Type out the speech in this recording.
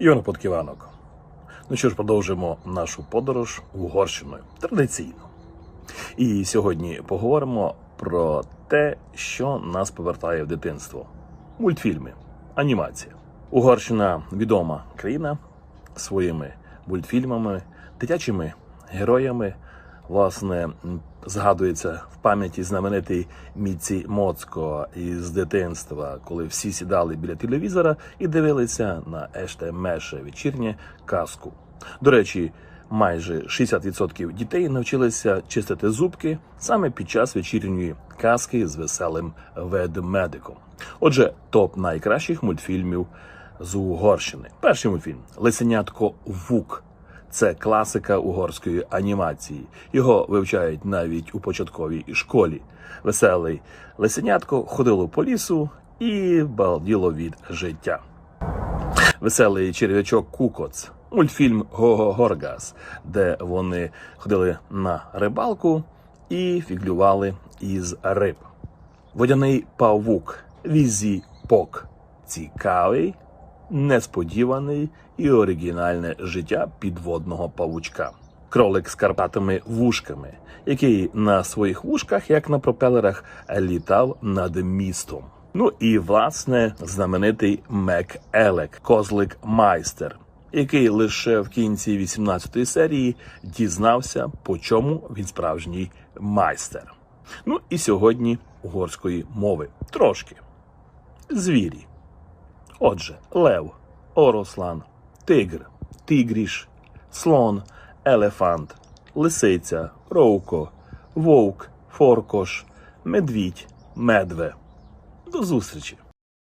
Іван Подківанок. Ну що ж, продовжимо нашу подорож Угорщиною традиційно. І сьогодні поговоримо про те, що нас повертає в дитинство: мультфільми, анімація. Угорщина відома країна своїми мультфільмами, дитячими героями. Власне, згадується в пам'яті знаменитий Міці Моцко із дитинства, коли всі сідали біля телевізора і дивилися на Еште Меше вечірнє казку. До речі, майже 60% дітей навчилися чистити зубки саме під час вечірньої казки з веселим ведмедиком. Отже, топ найкращих мультфільмів з Угорщини. Перший мультфільм Лисенятко Вук. Це класика угорської анімації. Його вивчають навіть у початковій школі. Веселий лисенятко ходило по лісу і балділо від життя. Веселий черв'ячок Кукоц, мультфільм Гого Горгас, де вони ходили на рибалку і фіглювали із риб. Водяний павук Візі Пок. Цікавий, несподіваний і оригінальне життя підводного павучка. Кролик з карпатими вушками, який на своїх вушках, як на пропелерах, літав над містом. Ну і власне знаменитий Мек Елек, козлик майстер, який лише в кінці 18-ї серії дізнався, по чому він справжній майстер. Ну і сьогодні угорської мови трошки звірі. Отже, лев, орослан, тигр, тигріш, слон, елефант, лисиця, ровко, вовк, форкош, медвідь, медве. До зустрічі!